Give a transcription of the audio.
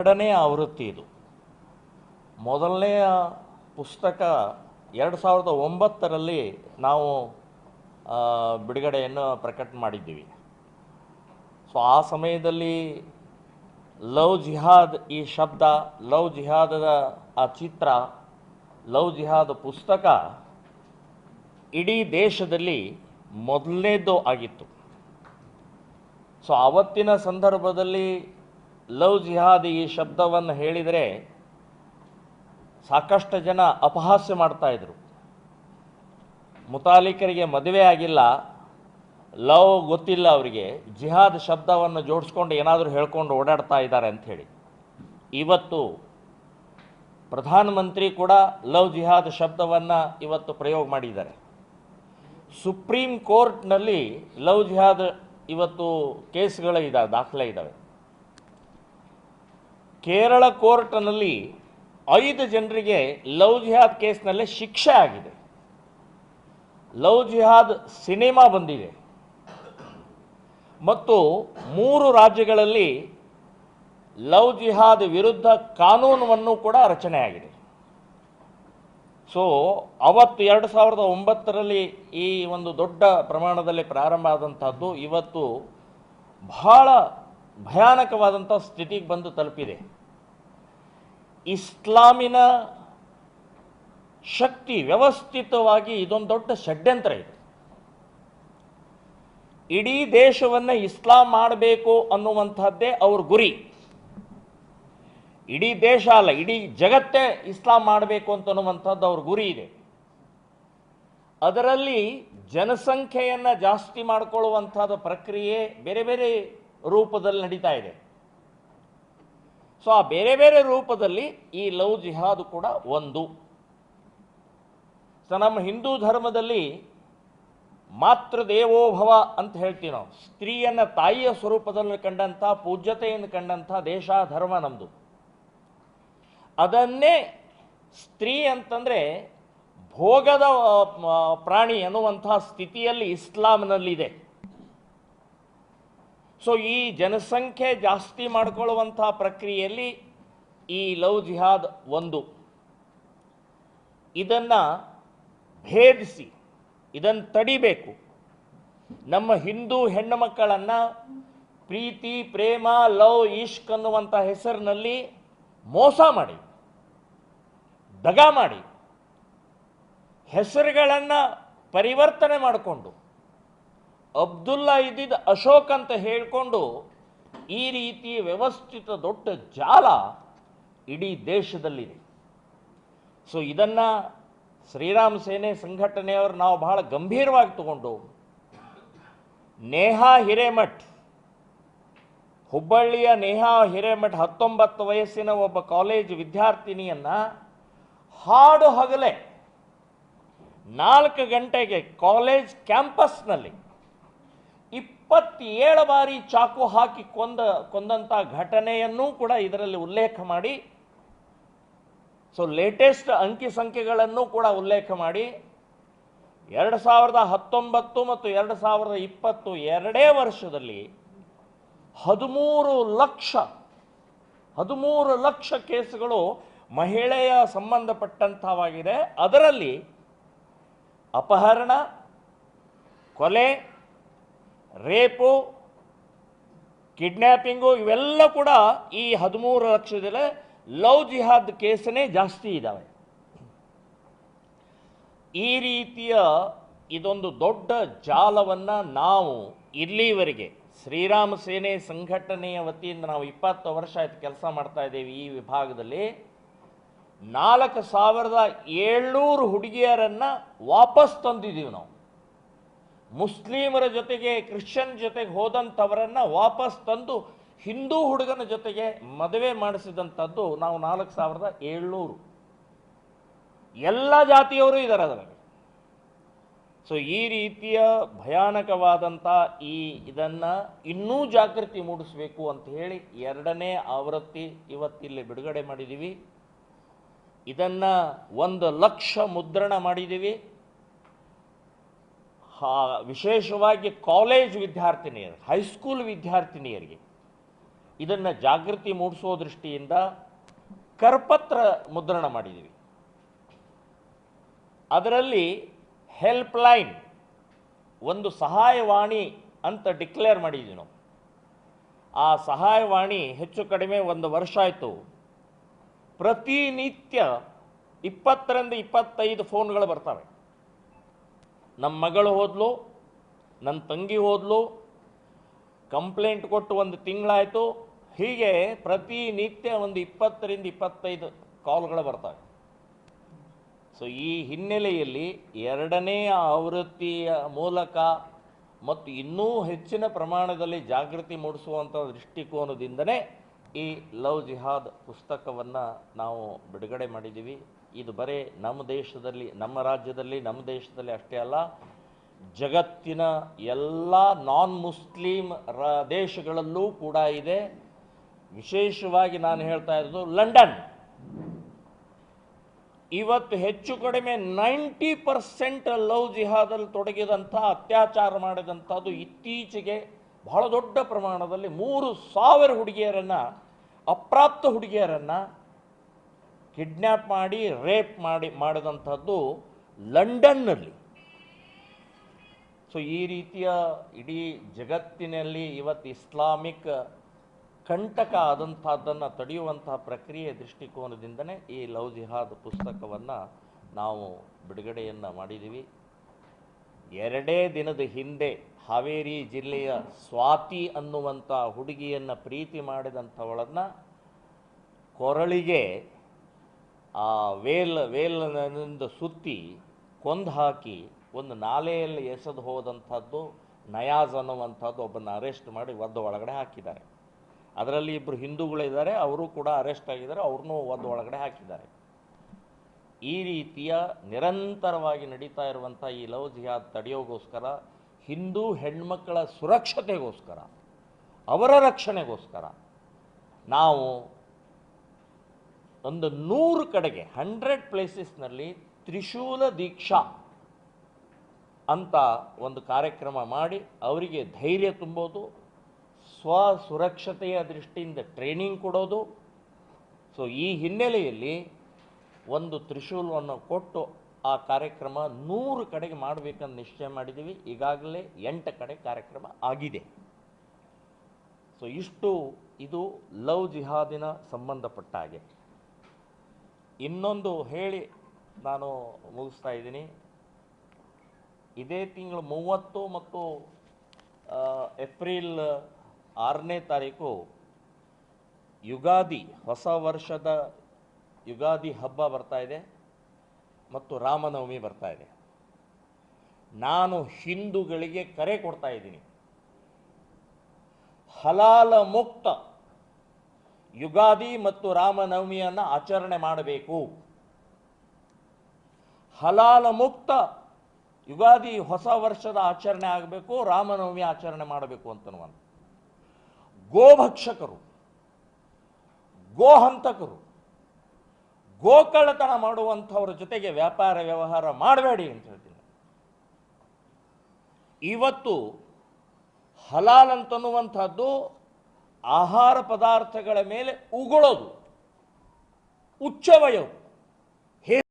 ಎರಡನೇ ಆವೃತ್ತಿ ಇದು. ಮೊದಲನೆಯ ಪುಸ್ತಕ ಎರಡು ಸಾವಿರದ ಒಂಬತ್ತರಲ್ಲಿ ನಾವು ಬಿಡುಗಡೆಯನ್ನು ಪ್ರಕಟ ಮಾಡಿದ್ದೀವಿ. ಸೊ, ಆ ಸಮಯದಲ್ಲಿ ಲವ್ ಜಿಹಾದ್ ಈ ಶಬ್ದ, ಲವ್ ಜಿಹಾದದ ಆ ಚಿತ್ರ, ಲವ್ ಜಿಹಾದ್ ಪುಸ್ತಕ ಇಡೀ ದೇಶದಲ್ಲಿ ಮೊದಲನೇದು ಆಗಿತ್ತು. ಸೊ ಆವತ್ತಿನ ಸಂದರ್ಭದಲ್ಲಿ ಲವ್ ಜಿಹಾದ್ ಈ ಶಬ್ದವನ್ನು ಹೇಳಿದರೆ ಸಾಕಷ್ಟು ಜನ ಅಪಹಾಸ್ಯ ಮಾಡ್ತಾ ಇದ್ರು. ಮುತಾಲಿಕರಿಗೆ ಮದುವೆ ಆಗಿಲ್ಲ. ಲವ್ ಗೊತ್ತಿಲ್ಲ ಅವರಿಗೆ. ಜಿಹಾದ್ ಶಬ್ದವನ್ನು ಜೋಡಿಸ್ಕೊಂಡು ಏನಾದರೂ ಹೇಳ್ಕೊಂಡು ಓಡಾಡ್ತಾ ಇದ್ದಾರೆ ಅಂಥೇಳಿ ಇವತ್ತು ಪ್ರಧಾನಮಂತ್ರಿ ಕೂಡ ಲವ್ ಜಿಹಾದ್ ಶಬ್ದವನ್ನು ಇವತ್ತು ಪ್ರಯೋಗ ಮಾಡಿದ್ದಾರೆ. ಸುಪ್ರೀಂ ಕೋರ್ಟ್ನಲ್ಲಿ ಲವ್ ಜಿಹಾದ್ ಇವತ್ತು ಕೇಸ್ಗಳು ಇದ್ದಾವೆ ದಾಖಲೆ ಇದ್ದಾವೆ ಕೇರಳ ಕೋರ್ಟ್ನಲ್ಲಿ ಐದು ಜನರಿಗೆ ಲವ್ ಜಿಹಾದ್ ಕೇಸ್ನಲ್ಲೇ ಶಿಕ್ಷೆ ಆಗಿದೆ. ಲವ್ ಜಿಹಾದ್ ಸಿನಿಮಾ ಬಂದಿದೆ. ಮತ್ತು ಮೂರು ರಾಜ್ಯಗಳಲ್ಲಿ ಲವ್ ಜಿಹಾದ್ ವಿರುದ್ಧ ಕಾನೂನನ್ನು ಕೂಡ ರಚನೆ ಆಗಿದೆ ಸೊ, ಅವತ್ತು ಎರಡು ಸಾವಿರದ ಒಂಬತ್ತರಲ್ಲಿ ಈ ಒಂದು ದೊಡ್ಡ ಪ್ರಮಾಣದಲ್ಲಿ ಪ್ರಾರಂಭ ಆದಂಥದ್ದು ಇವತ್ತು ಬಹಳ ಭಯಾನಕವಾದಂಥ ಸ್ಥಿತಿಗೆ ಬಂದು ತಲುಪಿದೆ. ಇಸ್ಲಾಮಿನ ಶಕ್ತಿ ವ್ಯವಸ್ಥಿತವಾಗಿ ಇದೊಂದು ದೊಡ್ಡ ಷಡ್ಯಂತ್ರ ಇದೆ. ಇಡೀ ದೇಶವನ್ನು ಇಸ್ಲಾಂ ಮಾಡಬೇಕು ಅನ್ನುವಂಥದ್ದೇ ಅವ್ರ ಗುರಿ. ಇಡೀ ದೇಶ ಅಲ್ಲ, ಇಡೀ ಜಗತ್ತೇ ಇಸ್ಲಾಂ ಮಾಡಬೇಕು ಅಂತ ಅನ್ನುವಂಥದ್ದು ಅವ್ರ ಗುರಿ ಇದೆ. ಅದರಲ್ಲಿ ಜನಸಂಖ್ಯೆಯನ್ನು ಜಾಸ್ತಿ ಮಾಡಿಕೊಳ್ಳುವಂಥದ್ದು ಪ್ರಕ್ರಿಯೆ ಬೇರೆ ಬೇರೆ ರೂಪದಲ್ಲಿ ನಡೀತಾ ಇದೆ. ಸೊ ಆ ಬೇರೆ ಬೇರೆ ರೂಪದಲ್ಲಿ ಈ ಲವ್ ಜಿಹಾದ್ ಕೂಡ ಒಂದು. ಸೊ ನಮ್ಮ ಹಿಂದೂ ಧರ್ಮದಲ್ಲಿ ಮಾತೃ ದೇವೋಭವ ಅಂತ ಹೇಳ್ತೀವಿ ನಾವು. ಸ್ತ್ರೀಯನ್ನ ತಾಯಿಯ ಸ್ವರೂಪದಲ್ಲಿ ಕಂಡಂಥ ಪೂಜ್ಯತೆಯನ್ನು ಕಂಡಂಥ ದೇಶ, ಧರ್ಮ ನಮ್ಮದು ಅದನ್ನೇ ಸ್ತ್ರೀ ಅಂತಂದರೆ ಭೋಗದ ಪ್ರಾಣಿ ಅನ್ನುವಂತಹ ಸ್ಥಿತಿಯಲ್ಲಿ ಇಸ್ಲಾಂನಲ್ಲಿದೆ. ಸೊ ಈ ಜನಸಂಖ್ಯೆ ಜಾಸ್ತಿ ಮಾಡಿಕೊಳ್ಳುವಂತಹ ಪ್ರಕ್ರಿಯೆಯಲ್ಲಿ ಈ ಲವ್ ಜಿಹಾದ್ ಒಂದು. ಇದನ್ನು ಭೇದಿಸಿ ಇದನ್ನು ತಡಿಬೇಕು. ನಮ್ಮ ಹಿಂದೂ ಹೆಣ್ಣು ಮಕ್ಕಳನ್ನು ಪ್ರೀತಿ, ಪ್ರೇಮ, ಲವ್ ಇಶ್ಕ್ ಅನ್ನುವಂಥ ಹೆಸರಿನಲ್ಲಿ ಮೋಸ ಮಾಡಿ, ದಗ ಮಾಡಿ, ಹೆಸರುಗಳನ್ನು ಪರಿವರ್ತನೆ ಮಾಡಿಕೊಂಡು ಅಬ್ದುಲ್ಲಾ ಇದ್ದಿದ್ದ ಅಶೋಕ್ ಅಂತ ಹೇಳಿಕೊಂಡು ಈ ರೀತಿ ವ್ಯವಸ್ಥಿತ ದೊಡ್ಡ ಜಾಲ ಇಡೀ ದೇಶದಲ್ಲಿದೆ. ಸೊ ಇದನ್ನು ಶ್ರೀರಾಮ್ ಸೇನೆ ಸಂಘಟನೆಯವರು ನಾವು ಬಹಳ ಗಂಭೀರವಾಗಿ ತಗೊಂಡು ನೇಹಾ ಹಿರೇಮಠ್, ಹುಬ್ಬಳ್ಳಿಯ ನೇಹಾ ಹಿರೇಮಠ್ ಹತ್ತೊಂಬತ್ತು ವಯಸ್ಸಿನ ಒಬ್ಬ ಕಾಲೇಜ್ ವಿದ್ಯಾರ್ಥಿನಿಯನ್ನ ಹಾಡು ಹಗಲೇ ನಾಲ್ಕು ಗಂಟೆಗೆ ಕಾಲೇಜ್ ಕ್ಯಾಂಪಸ್ನಲ್ಲಿ ಇಪ್ಪತ್ತೇಳು ಬಾರಿ ಚಾಕು ಹಾಕಿ ಕೊಂದ ಕೊಂದಂಥ ಘಟನೆಯನ್ನೂ ಕೂಡ ಇದರಲ್ಲಿ ಉಲ್ಲೇಖ ಮಾಡಿ. ಸೊ ಲೇಟೆಸ್ಟ್ ಅಂಕಿ ಸಂಖ್ಯೆಗಳನ್ನು ಕೂಡ ಉಲ್ಲೇಖ ಮಾಡಿ. ಎರಡು ಸಾವಿರದ ಹತ್ತೊಂಬತ್ತು ಮತ್ತು ಎರಡು ಸಾವಿರದ ಇಪ್ಪತ್ತು ಎರಡೇ ವರ್ಷದಲ್ಲಿ ಹದಿಮೂರು ಲಕ್ಷ ಹದಿಮೂರು ಲಕ್ಷ ಕೇಸುಗಳು ಮಹಿಳೆಯ ಸಂಬಂಧಪಟ್ಟಂಥವಾಗಿದೆ ಅದರಲ್ಲಿ ಅಪಹರಣ, ಕೊಲೆ ರೇಪು ಕಿಡ್ನ್ಯಾಪಿಂಗು ಇವೆಲ್ಲ ಕೂಡ ಈ ಹದಿಮೂರು ಲಕ್ಷದಲ್ಲೇ ಲವ್ ಜಿಹಾದ್ ಕೇಸನೇ ಜಾಸ್ತಿ ಇದ್ದಾವೆ ಈ ರೀತಿಯ ಇದೊಂದು ದೊಡ್ಡ ಜಾಲವನ್ನು ನಾವು ಇಲ್ಲಿವರೆಗೆ ಶ್ರೀರಾಮ ಸೇನೆ ಸಂಘಟನೆಯ ವತಿಯಿಂದ ನಾವು ಇಪ್ಪತ್ತು ವರ್ಷ ಆಯ್ತು ಕೆಲಸ ಮಾಡ್ತಾ ಇದ್ದೇವೆ ಈ ವಿಭಾಗದಲ್ಲಿ. ನಾಲ್ಕು ಸಾವಿರದ ಏಳ್ನೂರು ಹುಡುಗಿಯರನ್ನು ವಾಪಸ್ ತಂದಿದ್ದೀವಿ ನಾವು. ಮುಸ್ಲಿಮರ ಜೊತೆಗೆ, ಕ್ರಿಶ್ಚಿಯನ್ ಜೊತೆಗೆ ಹೋದಂಥವರನ್ನು ವಾಪಸ್ ತಂದು ಹಿಂದೂ ಹುಡುಗನ ಜೊತೆಗೆ ಮದುವೆ ಮಾಡಿಸಿದಂಥದ್ದು ನಾವು ನಾಲ್ಕು ಸಾವಿರದ ಏಳ್ನೂರು. ಎಲ್ಲ ಜಾತಿಯವರು ಇದ್ದಾರೆ ಅದರಲ್ಲಿ. ಸೊ ಈ ರೀತಿಯ ಭಯಾನಕವಾದಂಥ ಈ ಇದನ್ನು ಇನ್ನೂ ಜಾಗೃತಿ ಮೂಡಿಸಬೇಕು ಅಂತ ಹೇಳಿ ಎರಡನೇ ಆವೃತ್ತಿ ಇವತ್ತಿಲ್ಲಿ ಬಿಡುಗಡೆ ಮಾಡಿದ್ದೀವಿ. ಇದನ್ನು ಒಂದು ಲಕ್ಷ ಮುದ್ರಣ ಮಾಡಿದ್ದೀವಿ. ವಿಶೇಷವಾಗಿ ಕಾಲೇಜ್ ವಿದ್ಯಾರ್ಥಿನಿಯರು ಹೈಸ್ಕೂಲ್ ವಿದ್ಯಾರ್ಥಿನಿಯರಿಗೆ ಇದನ್ನು ಜಾಗೃತಿ ಮೂಡಿಸೋ ದೃಷ್ಟಿಯಿಂದ ಕರಪತ್ರ ಮುದ್ರಣ ಮಾಡಿದ್ದೀವಿ ಅದರಲ್ಲಿ ಹೆಲ್ಪ್ ಲೈನ್ ಒಂದು ಸಹಾಯವಾಣಿ ಅಂತ ಡಿಕ್ಲೇರ್ ಮಾಡಿದ್ವಿ ನಾವು. ಆ ಸಹಾಯವಾಣಿ ಹೆಚ್ಚು ಕಡಿಮೆ ಒಂದು ವರ್ಷ ಆಯಿತು. ಪ್ರತಿನಿತ್ಯ ಇಪ್ಪತ್ತರಿಂದ ಇಪ್ಪತ್ತೈದು ಫೋನ್ಗಳು ಬರ್ತವೆ. ನಮ್ಮ ಮಗಳು ಹೋದ್ಲು ನನ್ನ ತಂಗಿ ಹೋದ್ಲು, ಕಂಪ್ಲೇಂಟ್ ಕೊಟ್ಟು ಒಂದು ತಿಂಗಳಾಯಿತು. ಹೀಗೆ ಪ್ರತಿನಿತ್ಯ ಒಂದು ಇಪ್ಪತ್ತರಿಂದ ಇಪ್ಪತ್ತೈದು ಕಾಲ್ಗಳು ಬರ್ತವೆ. ಸೊ ಈ ಹಿನ್ನೆಲೆಯಲ್ಲಿ ಎರಡನೇ ಆವೃತ್ತಿಯ ಮೂಲಕ ಮತ್ತು ಇನ್ನೂ ಹೆಚ್ಚಿನ ಪ್ರಮಾಣದಲ್ಲಿ ಜಾಗೃತಿ ಮೂಡಿಸುವಂಥ ದೃಷ್ಟಿಕೋನದಿಂದನೇ ಈ ಲವ್ ಜಿಹಾದ್ ಪುಸ್ತಕವನ್ನು ನಾವು ಬಿಡುಗಡೆ ಮಾಡಿದ್ದೀವಿ. ಇದು ಬರೀ ನಮ್ಮ ದೇಶದಲ್ಲಿ, ನಮ್ಮ ರಾಜ್ಯದಲ್ಲಿ, ನಮ್ಮ ದೇಶದಲ್ಲಿ ಅಷ್ಟೇ ಅಲ್ಲ, ಜಗತ್ತಿನ ಎಲ್ಲ ನಾನ್ ಮುಸ್ಲಿಂ ರ ದೇಶಗಳಲ್ಲೂ ಕೂಡ ಇದೆ. ವಿಶೇಷವಾಗಿ ನಾನು ಹೇಳ್ತಾ ಇರೋದು ಲಂಡನ್. ಇವತ್ತು ಹೆಚ್ಚು ಕಡಿಮೆ ನೈಂಟಿ ಪರ್ಸೆಂಟ್ ಲವ್ ಜಿಹಾದಲ್ಲಿ ತೊಡಗಿದಂಥ, ಅತ್ಯಾಚಾರ ಮಾಡಿದಂಥದ್ದು ಇತ್ತೀಚೆಗೆ ಬಹಳ ದೊಡ್ಡ ಪ್ರಮಾಣದಲ್ಲಿ ಮೂರು ಸಾವಿರ ಹುಡುಗಿಯರನ್ನು, ಅಪ್ರಾಪ್ತ ಹುಡುಗಿಯರನ್ನು ಕಿಡ್ನ್ಯಾಪ್ ಮಾಡಿ, ರೇಪ್ ಮಾಡಿ, ಮಾಡಿದಂಥದ್ದು ಲಂಡನ್ನಲ್ಲಿ. ಸೊ ಈ ರೀತಿಯ ಇಡೀ ಜಗತ್ತಿನಲ್ಲಿ ಇವತ್ತು ಇಸ್ಲಾಮಿಕ್ ಕಂಟಕ ಆದಂಥದ್ದನ್ನು ತಡೆಯುವಂತಹ ಪ್ರಕ್ರಿಯೆ ದೃಷ್ಟಿಕೋನದಿಂದನೇ ಈ ಲವ್ ಜಿಹಾದ್ ಪುಸ್ತಕವನ್ನು ನಾವು ಬಿಡುಗಡೆಯನ್ನು ಮಾಡಿದ್ದೀವಿ. ಎರಡೇ ದಿನದ ಹಿಂದೆ ಹಾವೇರಿ ಜಿಲ್ಲೆಯ ಸ್ವಾತಿ ಅನ್ನುವಂಥ ಹುಡುಗಿಯನ್ನು ಪ್ರೀತಿ ಮಾಡಿದಂಥವಳನ್ನು ಕೊರಳಿಗೆ ಆ ವೇಲ್ ವೇಲ್ನಿಂದ ಸುತ್ತಿ ಕೊಂದು ಹಾಕಿ ಒಂದು ನಾಲೆಯಲ್ಲಿ ಎಸೆದು ಹೋದಂಥದ್ದು ನಯಾಜ್ ಅನ್ನುವಂಥದ್ದು ಒಬ್ಬನ ಅರೆಸ್ಟ್ ಮಾಡಿ ಒದ್ದು ಒಳಗಡೆ ಹಾಕಿದ್ದಾರೆ. ಅದರಲ್ಲಿ ಇಬ್ಬರು ಹಿಂದೂಗಳಿದ್ದಾರೆ, ಅವರು ಕೂಡ ಅರೆಸ್ಟ್ ಆಗಿದ್ದಾರೆ, ಅವ್ರನ್ನೂ ಒದ್ದು ಒಳಗಡೆ ಹಾಕಿದ್ದಾರೆ. ಈ ರೀತಿಯ ನಿರಂತರವಾಗಿ ನಡೀತಾ ಇರುವಂಥ ಈ ಲವ್ ಜಿಹಾದ್ ತಡೆಯೋಗೋಸ್ಕರ, ಹಿಂದೂ ಹೆಣ್ಮಕ್ಕಳ ಸುರಕ್ಷತೆಗೋಸ್ಕರ, ಅವರ ರಕ್ಷಣೆಗೋಸ್ಕರ ನಾವು ಒಂದು ನೂರು ಕಡೆಗೆ, ಹಂಡ್ರೆಡ್ ಪ್ಲೇಸಸ್ನಲ್ಲಿ ತ್ರಿಶೂಲ ದೀಕ್ಷಾ ಅಂತ ಒಂದು ಕಾರ್ಯಕ್ರಮ ಮಾಡಿ ಅವರಿಗೆ ಧೈರ್ಯ ತುಂಬೋದು ಸ್ವ ಸುರಕ್ಷತೆಯ ದೃಷ್ಟಿಯಿಂದ ಟ್ರೈನಿಂಗ್ ಕೊಡೋದು. ಸೊ ಈ ಹಿನ್ನೆಲೆಯಲ್ಲಿ ಒಂದು ತ್ರಿಶೂಲವನ್ನು ಕೊಟ್ಟು ಆ ಕಾರ್ಯಕ್ರಮ ನೂರು ಕಡೆಗೆ ಮಾಡಬೇಕಂತ ನಿಶ್ಚಯ ಮಾಡಿದ್ದೀವಿ ಈಗಾಗಲೇ ಎಂಟು ಕಡೆ ಕಾರ್ಯಕ್ರಮ ಆಗಿದೆ. ಸೊ ಇಷ್ಟು ಇದು ಲವ್ ಜಿಹಾದಿನ ಸಂಬಂಧಪಟ್ಟ ಹಾಗೆ. ಇನ್ನೊಂದು ಹೇಳಿ ನಾನು ಮುಗಿಸ್ತಾ ಇದ್ದೀನಿ. ಇದೇ ತಿಂಗಳು ಮೂವತ್ತು ಮತ್ತು ಏಪ್ರಿಲ್ ಆರನೇ ತಾರೀಕು ಯುಗಾದಿ ಹೊಸ ವರ್ಷದ ಯುಗಾದಿ ಹಬ್ಬ ಬರ್ತಾ ಇದೆ ಮತ್ತು ರಾಮನವಮಿ ಬರ್ತಾ ಇದೆ. ನಾನು ಹಿಂದೂಗಳಿಗೆ ಕರೆ ಕೊಡ್ತಾ ಇದ್ದೀನಿ. ಹಲಾಲ ಮುಕ್ತ ಯುಗಾದಿ ಮತ್ತು ರಾಮನವಮಿಯನ್ನು ಆಚರಣೆ ಮಾಡಬೇಕು. ಹಲಾಲ ಮುಕ್ತ ಯುಗಾದಿ ಹೊಸ ವರ್ಷದ ಆಚರಣೆ ಆಗಬೇಕು, ರಾಮನವಮಿ ಆಚರಣೆ ಮಾಡಬೇಕು ಅಂತನ್ನುವಂಥ ಗೋಭಕ್ಷಕರು, ಗೋಹಂತಕರು ಗೋಕಳ್ಳತನ ಮಾಡುವಂಥವ್ರ ಜೊತೆಗೆ ವ್ಯಾಪಾರ ವ್ಯವಹಾರ ಮಾಡಬೇಡಿ ಅಂತ ಹೇಳ್ತೀನಿ ಇವತ್ತು ಹಲಾಲ್ ಅಂತನ್ನುವಂಥದ್ದು ಆಹಾರ ಪದಾರ್ಥಗಳ ಮೇಲೆ ಉಗುಳೋದು, ಉಚ್ಚವಯೋದು.